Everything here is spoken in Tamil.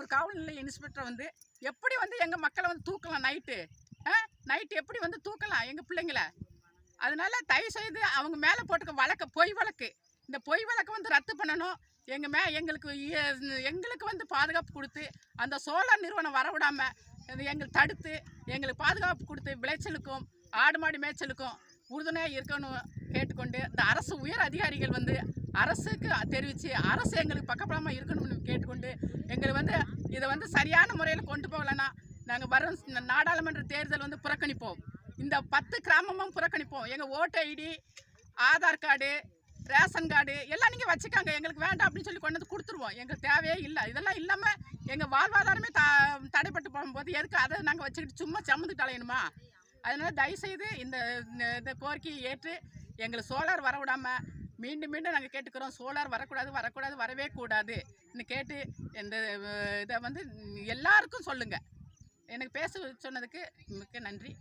ஒரு காவல் நிலைய இன்ஸ்பெக்டர் வந்து எப்படி வந்து எங்கள் மக்களை வந்து தூக்கலாம் நைட்டு நைட்டு எப்படி வந்து தூக்கலாம் எங்கள் பிள்ளைங்களை? அதனால தயவு செய்து அவங்க மேலே போட்டுக்க வழக்கு பொய் வழக்கு. இந்த பொய் வழக்கு வந்து ரத்து பண்ணணும். எங்கள் மே எங்களுக்கு எங்களுக்கு வந்து பாதுகாப்பு கொடுத்து அந்த சோலார் நிறுவனம் வரவிடாமல் இது எங்களுக்கு தடுத்து எங்களுக்கு பாதுகாப்பு கொடுத்து விளைச்சலுக்கும் ஆடு மாடு மேய்ச்சலுக்கும் உறுதுணையாக இருக்கணும் கேட்டுக்கொண்டு இந்த அரசு உயர் அதிகாரிகள் வந்து அரசுக்கு தெரிவித்து அரசு எங்களுக்கு பக்கபலமாக இருக்கணும்னு கேட்டுக்கொண்டு எங்களை வந்து இதை வந்து சரியான முறையில் கொண்டு போகலன்னா நாங்கள் வரும் நாடாளுமன்ற தேர்தல் வந்து புறக்கணிப்போம். இந்த பத்து கிராமமும் புறக்கணிப்போம். எங்கள் ஓட்டு ID Aadhaar card ration card எல்லாம் நீங்கள் வச்சுக்காங்க. எங்களுக்கு வேண்டாம் அப்படின்னு சொல்லி கொண்டு வந்து கொடுத்துருவோம். எங்களுக்கு தேவையே இல்லை. இதெல்லாம் இல்லாமல் எங்கள் வாழ்வாதாரமே த தடைப்பட்டு போகும்போது எதுக்கு அதை நாங்கள் வச்சுக்கிட்டு சும்மா சம்மந்துட்டு அலையணுமா அதனால் தயவுசெய்து இந்த இந்த- கோரிக்கையை ஏற்று எங்களை சோலார் வர மீண்டும் மீண்டும் நாங்கள் கேட்டுக்கிறோம். சோலார் வரக்கூடாது வரக்கூடாது வரவே கூடாது. இன்னும் கேட்டு இந்த இதை வந்து எல்லாருக்கும் சொல்லுங்கள் எனக்கு பேச சொன்னதுக்கு மிக்க நன்றி.